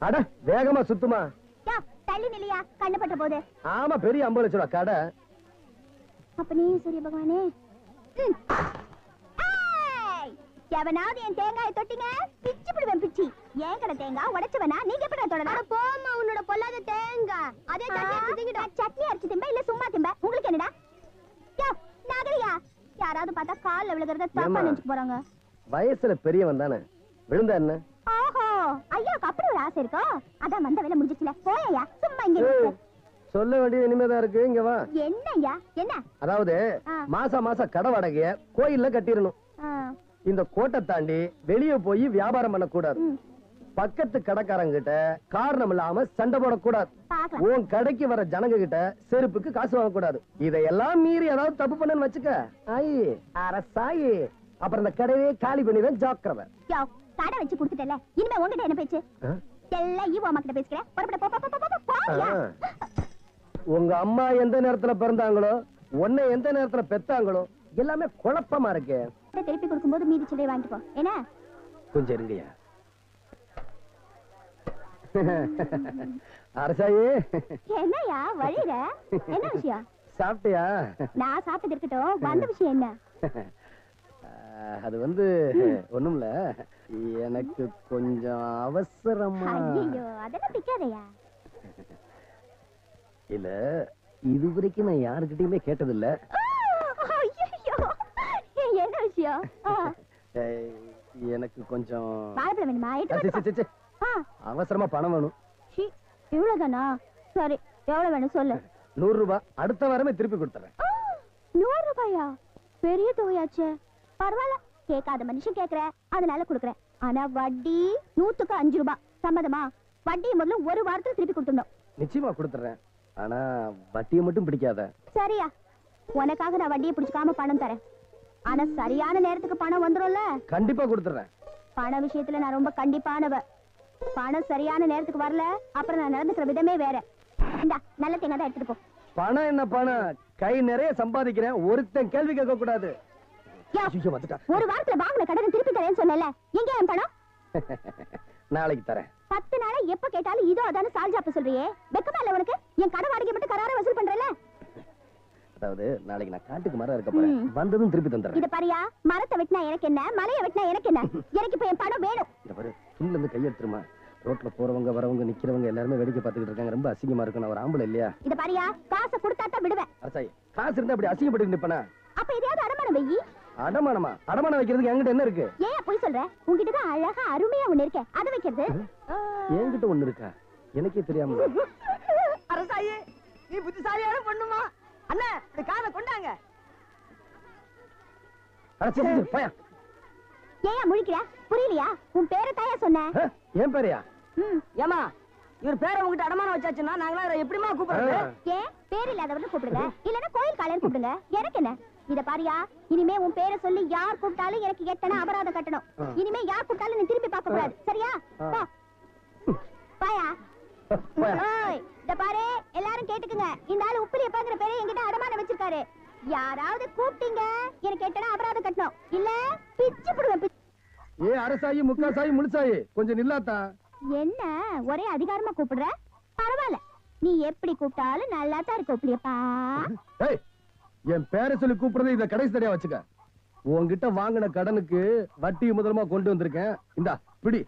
அட வேகமா சுத்துமா. யா, தள்ளி நிலையா கண்ணு பட்ட போது. ஆமா பெரிய ஐம்பது லட்சம் கடை. அப்ப நீ சூரிய பகவானே! எவனாவது என் தேங்காயை தொட்டிங்க. பிச்சு பிடுவேன் பிச்சி. ஏன் கடை தேங்காய் உடைச்சவனா? நீங்க எப்படி தொடலாம்? போமா உன்னோட பொல்லாத தேங்காய் அதே சட்னி அரைச்சு திம்ப இல்ல சும்மா திம்ப? உங்களுக்கு என்னடா? யா, நகரியா? யாராவது பார்த்தா கால்ல விழுகிறத தப்பா? நினைச்சுக்க போறாங்க. வயசுல பெரியவன் தானே. விழுந்தா என்ன? ஆசை இருக்கோ அதான் வந்த வேலை முடிஞ்சிச்சுல. போயா சும்மா இங்க. சொல்ல வேண்டியது இனிமேதான் இருக்கு இங்க வா. என்னய்யா என்ன? அதாவது ஆ. மாசம் மாசம் கடை வாடகைய கோயில்ல கட்டிடணும். இந்த கோட்டை தாண்டி வெளிய போய் வியாபாரம் பண்ணக்கூடாது. பக்கத்து கடைக்காரங்க கிட்ட காரணம் இல்லாம சண்டை போடக்கூடாது. உன் கடைக்கு வர ஜனங்க கிட்ட செருப்புக்கு காசு வாங்கக்கூடாது. இதையெல்லாம் மீறி ஏதாவது தப்பு பண்ணன்னு வச்சுக்க. ஆயி அரசாயி. அப்புறம் இந்த கடையே காலி பண்ணிடுவேன் ஜாக்கிரதை. யோ கடை வச்சு கொடுத்துட்டல இனிமே உங்ககிட்ட என்ன பேச்சு? எல்லாம் ஈவோ அம்மா கிட்ட பேசுகிறேன் புறப்பட போ போ, போ, போ, போ, போயா. ஆ. உங்க அம்மா எந்த நேரத்துல பிறந்தாங்களோ உன்னை எந்த நேரத்துல பெத்தாங்களோ எல்லாமே குழப்பமா இருக்கு. திருப்பி கொடுக்கும்போது மீதி சில்லறை வாங்கிட்டு போ. என்ன? கொஞ்சம் இருங்கய்யா. அரசாயி. என்னய்யா வழியில? என்ன விஷயம்? சாப்பிட்டியா? நான் சாப்பிட்டது இருக்கட்டும். வந்த விஷயம் என்ன? அது வந்து ஒண்ணுமில்ல. எனக்கு கொஞ்சம் அவசரமா. அதெல்லாம் பிக்காதையா? இல்ல இது வரைக்கும் நான் யாருக்கிட்டயுமே கேட்டதில்ல. ஐயோ என்ன விஷயம்? எனக்கு கொஞ்சம் அவசரமா பணம் வேணும். இவ்வளவுதானா? சரி எவ்வளவு வேணும் சொல்லு. நூறு ரூபாய் அடுத்த வாரமே திருப்பி கொடுத்துறேன். நூறு ரூபாயா? பெரிய தொகையாச்சே. பரவாயில்ல. கேட்காத மனுஷன் கேக்குற அதனால கொடுக்குறேன். ஆனா வட்டி நூத்துக்கு அஞ்சு ரூபாய் சம்மதமா? வட்டியை முதல்ல ஒரு வாரத்துல திருப்பி கொடுத்துடணும். நிச்சயமா கொடுத்துறேன் ஆனா வட்டியை மட்டும் பிடிக்காத. சரியா. உனக்காக நான் வட்டியை பிடிச்சுக்காம பணம் தரேன். ஆனா சரியான நேரத்துக்கு பணம் வந்துரும்ல? கண்டிப்பா கொடுத்துறேன் பண விஷயத்துல நான் ரொம்ப கண்டிப்பானவ. பணம் சரியான நேரத்துக்கு வரல அப்புறம் நான் நடந்துக்கிற விதமே வேற. இந்தா நல்ல தேங்காய் தான் எடுத்துட்டு போ. பணம் என்ன பணம்? கை நிறைய சம்பாதிக்கிறேன். ஒருத்தன் கேள்வி கேட்க கூடாது. ஒரு வாரத்துல வாங்கின கடனை திருப்பி தரேன்னு சொன்னல எங்க என் பணம்? நாளைக்கு தரேன். பத்து நாளா எப்ப கேட்டாலும் இதோ அதான சால்ஜாப்பு சொல்றியே. வெக்கமா இல்ல உனக்கு? என் கடை வாடகை மட்டும் கரார வசூல் பண்றல அதாவது நாளைக்கு நான் காட்டுக்கு மரம் இருக்க போறேன். வந்ததும் திருப்பி தந்துடுறேன். இத பாரியா மரத்தை வெட்டினா எனக்கு என்ன? மலையை வெட்டினா எனக்கு என்ன? எனக்கு இப்ப என் பணம் வேணும். இந்த பாரு இருந்து ரோட்ல போறவங்க வரவங்க நிக்கிறவங்க எல்லாருமே வேடிக்கை பார்த்துக்கிட்டு இருக்காங்க. ரொம்ப அசிங்கமா இருக்கும் நான் ஒரு ஆம்பளை இல்லையா? இத பாரியா காசை கொடுத்தா தான் விடுவேன். அரசாயி காசு இருந்தா அப்படி அசிங்கப்பட்டு நிப்பனா? அப்ப எதையாவது அடமானம் வெயி அடமானமா? அடமானம் வைக்கிறதுக்கு என்கிட்ட என்ன இருக்கு? ஏன் போய் சொல்ற? உன்கிட்ட தான் அழகா அருமையா ஒண்ணு இருக்கே. அதை வைக்கிறது? என்கிட்ட ஒண்ணு இருக்கா? எனக்கே தெரியாம. அரசாயி நீ புத்திசாலியான பொண்ணுமா? அண்ணா இந்த காதை கொண்டாங்க. ஏன் முழிக்கிற? புரியலையா? உன் பேரை தாயா சொன்ன. ஏன் பேரையா? ம். ஏமா இவர் பேரை உங்ககிட்ட அடமானம் வச்சாச்சுன்னா நாங்களா இவரை எப்படிமா கூப்பிடுறது. ஏன்? பேர் இல்லாதவர்னு கூப்பிடுங்க. இல்லன்னா கோயில் காலையர் கூப்பிடுங்க. எனக்கு என்ன? இத பாரியா இனிமே உன் பேரை சொல்லி யார் கூப்பிட்டாலும் எனக்கு எட்டனா அபராதம் கட்டணும். இனிமே யார் கூப்பிட்டாலும் நீ திரும்பி பார்க்க கூடாது. சரியா? பாயா. இத பாரு எல்லாரும் கேட்டுக்குங்க. இந்த ஆளு உப்பிலி எப்பாங்கிற பேரை என்கிட்ட அடமானம் வச்சிருக்காரு. யாராவது கூப்பிட்டீங்க எனக்கு எட்டனா அபராதம் கட்டணும். இல்ல பிச்சு புடுவேன் பிச்சு. ஏ அரசாயி முக்காசாயி முழுசாயி கொஞ்சம் நில்லாத்தா? என்ன ஒரே அதிகாரமா கூப்பிடுற? பரவாயில்ல. நீ எப்படி கூப்பிட்டாலும் நல்லா தான் இருக்கு என் பேரை சொல்லி கூப்பிடுறது இத கடைசி தடையா வச்சுக்க. உன்கிட்ட வாங்கின கடனுக்கு வட்டி முதலமா கொண்டு வந்திருக்கேன். இந்தா பிடி.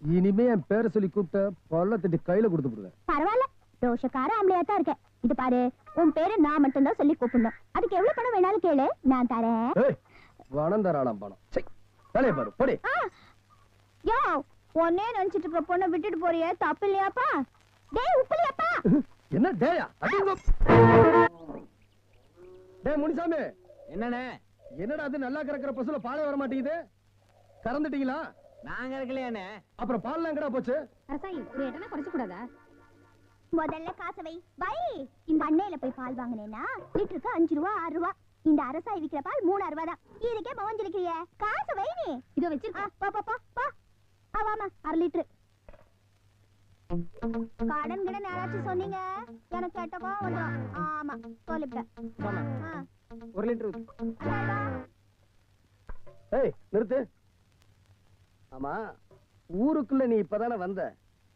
இனிமே என் பேரை சொல்லி கூப்பிட்ட பல்ல தட்டி கையில கொடுத்து விடுவேன். பரவாயில்ல. தோஷக்கார ஆம்பளையா தான் இருக்கேன். இது பாரு உன் பேரை நான் மட்டும் தான் சொல்லி கூப்பிடணும். அதுக்கு எவ்வளவு பணம் வேணாலும் கேளு. நான் தரேன். பணம் தராளாம் பணம். தலைய பாரு படி. யோ ஒன்னே நினைச்சிட்டு இருக்க பொண்ணை விட்டுட்டு போறியே தப்பு இல்லையாப்பா? டேய் உப்பிலியாப்பா என்ன டேயா டேய் முனிசாமி. என்னண்ணே? என்னடா அது? நல்லா கறக்கிற பசுல பாலே வர மாட்டேங்குது. கறந்துட்டீங்களா? நாங்க இருக்கலையாண்ணே. அப்புறம் பால்லாம் எங்கடா போச்சு? அரசாயி ஒரு இடமே குறைச்சு கூடாதா முதல்ல காசை வை. வை இந்த அண்ணையில போய் பால் வாங்கினேன்னா லிட்டருக்கு அஞ்சு ரூபா ஆறு ரூபா. இந்த அரசாய் விக்கிற பால் மூணாறு ரூபா தான் இதுக்கே மவஞ்சிருக்கிறிய காசை வை நீ. இதோ வச்சிருக்க பா பா பா பா. ஆவாமா அரை லிட்டரு. கடன் கிடன் யாராச்சும் சொன்னீங்க? எனக்கு கேட்ட கோவம் வந்துடும் ஆமா சொல்லிவிட்டேன் ஒரு லிட்டர். ஏய் நிறுத்து. ஆமா ஊருக்குள்ள நீ இப்பதானே வந்த?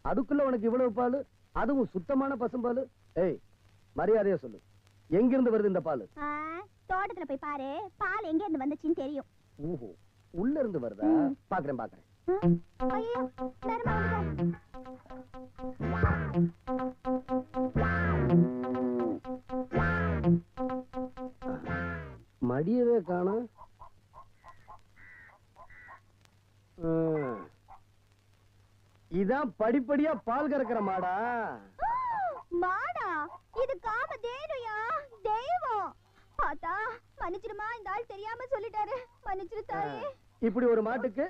அதுக்குள்ள உனக்கு இவ்வளவு பால்? அதுவும் சுத்தமான பசும்பால் ஏய் மரியாதையா சொல்லு. எங்கிருந்து வருது இந்த பால்? தோட்டத்துல போய் பாரு. பால் எங்க இருந்து வந்துச்சுன்னு தெரியும். ஓஹோ உள்ள இருந்து வருதா. பாக்குறேன் பாக்குறேன். மடியவே காணும் இதான் படிப்படியா பால் கறக்கிற மாடா. மாடா இது காம தேனுயா தெய்வம். ஆத்தா மன்னிச்சிருமா இந்த ஆள் தெரியாம சொல்லிட்டாரு. மன்னிச்சிரு தாயே. இப்படி ஒரு மாட்டுக்கு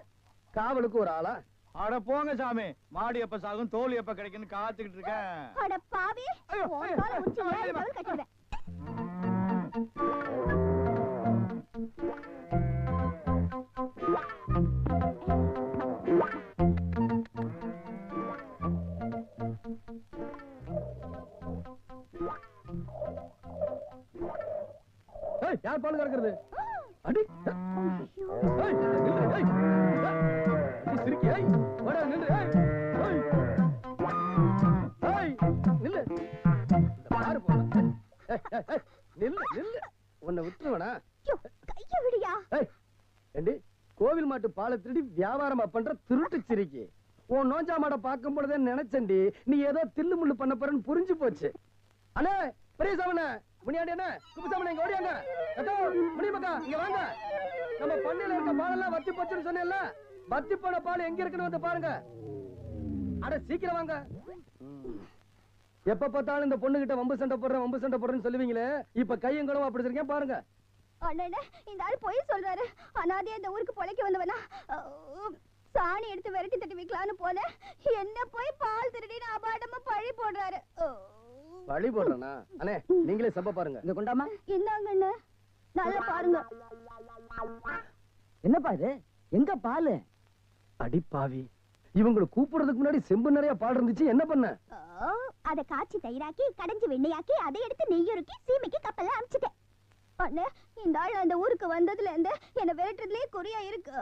காவலுக்கு ஒரு ஆளா? அட போங்க சாமி. மாடு எப்ப சாகும் தோல் எப்ப கிடைக்குன்னு காத்துக்கிட்டு இருக்கேன். அட பாவி. யார் பால் கறக்கிறது? நில்லு, நில்லு. உன்னை விட்டுருவனா? ஐயோ, கைய விடியா. ஏய், ஏண்டி கோவில் மாட்டு பாலை திருடி வியாபாரமா பண்ற திருட்டு சிரிக்கி. உன் நோஞ்சா மாட பார்க்கும் பொழுதே நினைச்சேன்டி நீ ஏதோ தில்லு முள்ளு பண்ண போறன்னு புரிஞ்சு போச்சு. அண்ணே பெரிய சாமண்ணே முனியாண்டி அண்ணே குப்புசாமண்ணே இங்க ஓடியாங்க. அக்கா முனியமக்கா இங்க வாங்க. நம்ம பண்ணையில இருக்க பாலெல்லாம் வத்தி போச்சுன்னு சொன்னேன்ல. வத்தி போன பால் எங்க இருக்குன்னு வந்து பாருங்க. அட சீக்கிரம் வாங்க. எப்ப பார்த்தாலும் இந்த பொண்ணு கிட்ட வம்பு சண்டை போடுறேன் வம்பு சண்டை போடுறேன்னு சொல்லுவீங்களே? இப்ப கையங்களும் அப்படி இருக்கேன் பாருங்க. அண்ணே இந்த ஆள் பொய் சொல்றாரு. அனாதையா இந்த ஊருக்கு பொழைக்க வந்தவனா? சாணி எடுத்து விரட்டி தட்டி வைக்கலான்னு போனேன் என்ன போய் பால் திருடின்னு அபாடமா பழி போடுறாரு. வழி போடுறேனா? அண்ணே நீங்களே சப்ப பாருங்க. இங்க கொண்டாமா? இந்தாங்க அண்ணே. நல்லா பாருங்க. என்னப்பா இது? எங்க பாலு? அடி பாவி. இவங்களை கூப்பிடுறதுக்கு முன்னாடி செம்பு நிறைய பால் இருந்துச்சு என்ன பண்ண? அத காய்ச்சி தயிராக்கி கடைஞ்சு வெண்ணையாக்கி அதை எடுத்து நெய்யுருக்கி சீமைக்கு கப்பல்ல அனுப்பிச்சிட்டேன் அண்ணே இந்த ஆள் அந்த ஊருக்கு வந்ததுல இருந்து என்ன விரட்டுறதுலயே குறியா இருக்கு.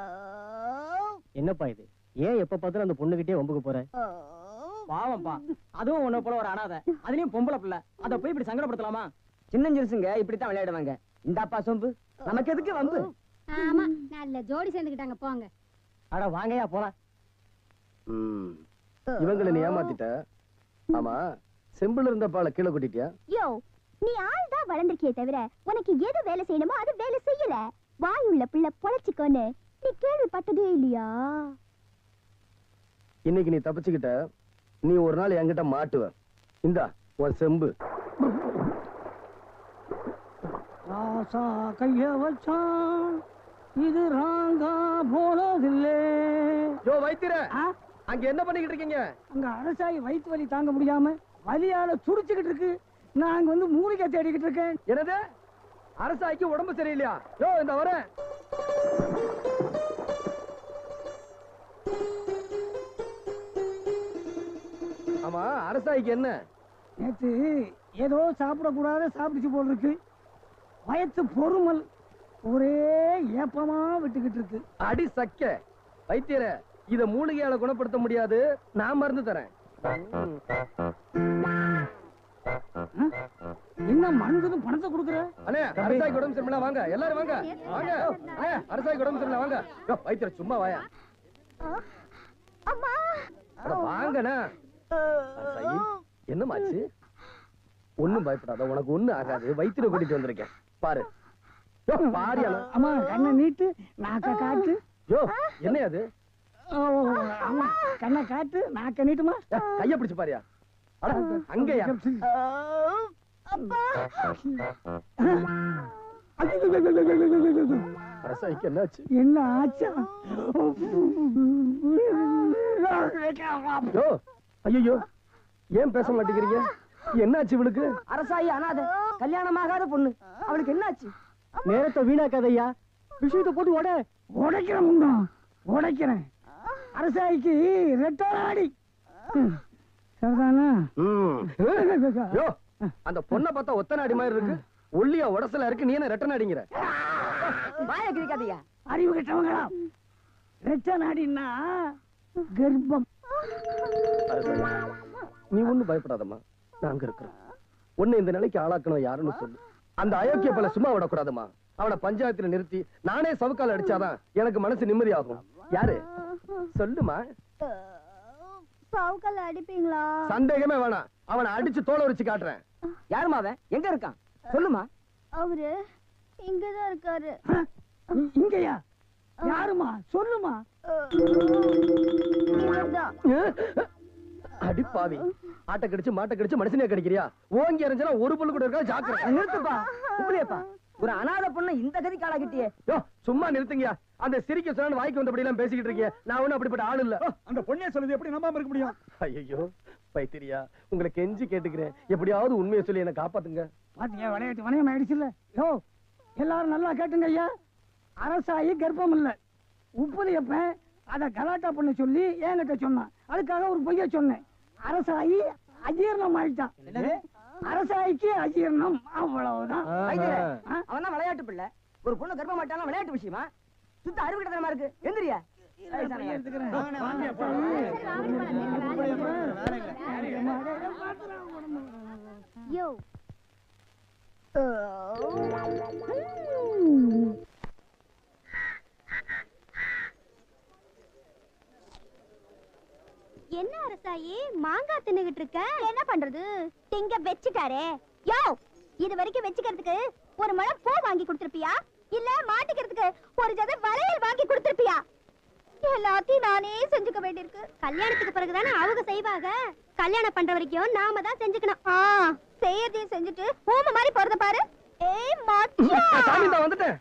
என்னப்பா இது? ஏன் எப்ப பார்த்தாலும் அந்த பொண்ணுகிட்டே வம்புக்கு போற. பாவம்ப்பா. அதுவும் உன்னை போல ஒரு அனாதை. அதுலயும் பொம்பளை பிள்ளை. அத போய் இப்படி சங்கடப்படுத்தலாமா? சின்ன சிறுசுங்க இப்படித்தான் விளையாடுவாங்க. இந்தாப்பா சொம்பு நமக்கு எதுக்கு வந்து ஆமா நல்ல ஜோடி சேர்ந்துக்கிட்டாங்க போங்க. அட வாங்கயா போலாம். இவங்களை நீ ஏமாத்திட்ட? ஆமா. செம்புல இருந்த பாலை கீழே கொட்டிட்டியா? யோ நீ ஆள் தான் வளர்ந்திருக்கியே தவிர உனக்கு எது வேலை செய்யணுமோ அது வேலை செய்யல. வாய் உள்ள பிள்ளை பொழைச்சிக்கோன்னு நீ கேள்விப்பட்டதே இல்லையா? இன்னைக்கு நீ தப்பிச்சுக்கிட்ட நீ ஒரு நாள் என்கிட்ட மாட்டுவ. இந்தா உன் செம்பு. ராசா கைய வச்சான். இது ராங்கா போனதில்லை. யோ வைத்திர ஆ? அங்க என்ன பண்ணிக்கிட்டு இருக்கீங்க? அங்க அரசாயி வயிற்று வலி தாங்க முடியாம வலியால துடிச்சுக்கிட்டு இருக்கு. நான் அங்க வந்து மூலிகை தேடிக்கிட்டு இருக்கேன். என்னது? அரசாய்க்கு உடம்பு சரியில்லையா? யோ இந்த வரேன் ஆமா அரசாய்க்கு என்ன? நேத்து ஏதோ சாப்பிடக்கூடாத சாப்பிடுச்சு போல் இருக்கு. வயத்து பொறுமல். ஒரே ஏப்பமா விட்டுக்கிட்டு இருக்கு. அடி சக்க. வைத்தியர இத மூலிகையால குணப்படுத்த முடியாது. நான் மருந்து தரேன். என்ன மருந்துக்கு பணத்தை கொடுக்குற? அண்ணே அரசாய்க்கு உடம்பு சரியில்லை வாங்க. எல்லாரும் வாங்க. வாங்க. அண்ணே, அரசாய்க்கு உடம்பு சரியில்லை வாங்க. யோ, சும்மா வாயா. அம்மா. அட வாங்கண்ணா. அரசாயி என்னமாச்சு? ஒண்ணும் பயப்படாத உனக்கு ஒண்ணு ஆகாது. வைத்தியரை கூட்டிட்டு வந்திருக்கேன். பாரு. யோ, பாரியால அம்மா கண்ணை நீட்டு நாக்க காட்டு. யோ என்ன அது? கண்ணை காட்டு நாக்க நீட்டுமா ஏ, கைய பிடிச்சு பாரியா. அட அங்கயா? அரசாய்க்கு என்னாச்சு? என்ன ஆச்சா? ஐயோ ஏன் பேச மாட்டேங்கிறீங்க? என்னாச்சு இவளுக்கு? அரசாயி அனாதை கல்யாணமாகாத பொண்ணு. அவளுக்கு என்னாச்சு? நேரத்தை வீணாக்காதையா விஷயத்தை போட்டு உட. உடைக்கிறேன் முண்டம் உடைக்கிறேன். அரசாயிக்கு ரெட்டோராடி சரிதானா அந்த பொண்ணை பார்த்தா ஒத்த நாடி மாதிரி இருக்கு. ஒல்லியா உடசல இருக்கு நீ என்ன ரெட்ட நாடிங்கிற? அறிவு கெட்டவங்களா? ரெட்ட நாடின்னா கர்ப்பம். நீ ஒண்ணும் பயப்படாதம்மா. நாங்க இருக்கிறோம். உன்னை இந்த நிலைக்கு ஆளாக்கணும் யாருன்னு சொல்லு. அந்த அயோக்கிய பல சும்மா விடக்கூடாதம்மா. அவனை பஞ்சாயத்துல நிறுத்தி நானே சவுக்கால் அடிச்சாதான் எனக்கு மனசு நிம்மதியாகும். யாரு? சொல்லுமா. சவுக்கல்ல அடிப்பீங்களா? சந்தேகமே வேணாம். அவனை அடிச்சு தோலை உரிச்சு காட்டுறேன். யாருமா அவன்? எங்க இருக்கான்? சொல்லுமா. அவரு இங்கதான் இருக்காரு. இங்கயா? யாருமா சொல்லுமா. இவர்தான் அடி பாவி. ஆட்டை கடிச்சு மாட்டை கடிச்சு மனுஷனே கடிக்கிறியா? ஓங்கி எறிஞ்சா ஒரு புல்லு கூட இருக்கா ஜாக்கிரதை. நிறுத்துப்பா. இப்படியேப்பா ஒரு அனாதை பொண்ணு இந்த கதிக்கு ஆளாகிட்டியே யோ சும்மா நிறுத்துங்கயா அந்த சிரிக்க சொன்னு வாய்க்கு வந்தபடி எல்லாம் பேசிக்கிட்டு இருக்கீங்க. நான் ஒண்ணும் அப்படிப்பட்ட ஆள் இல்ல. அந்த பொண்ணே சொல்லுது எப்படி நம்பாம இருக்க முடியும்? ஐயோ பைத்திரியா உங்களை கெஞ்சி கேட்டுக்கிறேன். எப்படியாவது உண்மையை சொல்லி என்ன காப்பாத்துங்க. பாத்தியா விளையாட்டு வணையம் ஆயிடுச்சுல்ல? யோ எல்லாரும் நல்லா கேட்டுங்க ஐயா அரசாயி கர்ப்பம் இல்ல. உப்புலியப்பன் அதை கலாட்டா பண்ண சொல்லி என்கிட்ட சொன்னான். அதுக்காக ஒரு பொய்ய சொன்னேன். அரசாயி அஜீரணம் ஆயிட்டான். அரசாயிக்கு அஜீரணம் அவ்வளவுதான்? அவன் தான் விளையாட்டு பிள்ளை. ஒரு பொண்ணு கர்ப்பம் மாட்டாலும் விளையாட்டு விஷயமா? சுத்த அறிவு கிட்டத்தனமா இருக்கு. எந்திரியா. யோ. என்ன அரசாயி? மாங்காய் தின்னுகிட்டு இருக்க? என்ன பண்றது? திங்க வெச்சிட்டாரே. யோ இது வரைக்கும் வெச்சிக்கிறதுக்கு ஒரு மழை பூ வாங்கி கொடுத்திருப்பியா? இல்ல மாட்டிக்கிறதுக்கு ஒரு ஜத வளையல் வாங்கி கொடுத்திருப்பியா? எல்லாத்தையும் நானே செஞ்சுக்க வேண்டியிருக்கு. கல்யாணத்துக்கு பிறகுதானே அவங்க செய்வாங்க. கல்யாணம் பண்ற வரைக்கும் நாம தான் செஞ்சுக்கணும். ஆ செய்யறதையும் செஞ்சுட்டு ஊம மாதிரி போறத பாரு. ஏய் சாமி வந்துட்டேன்.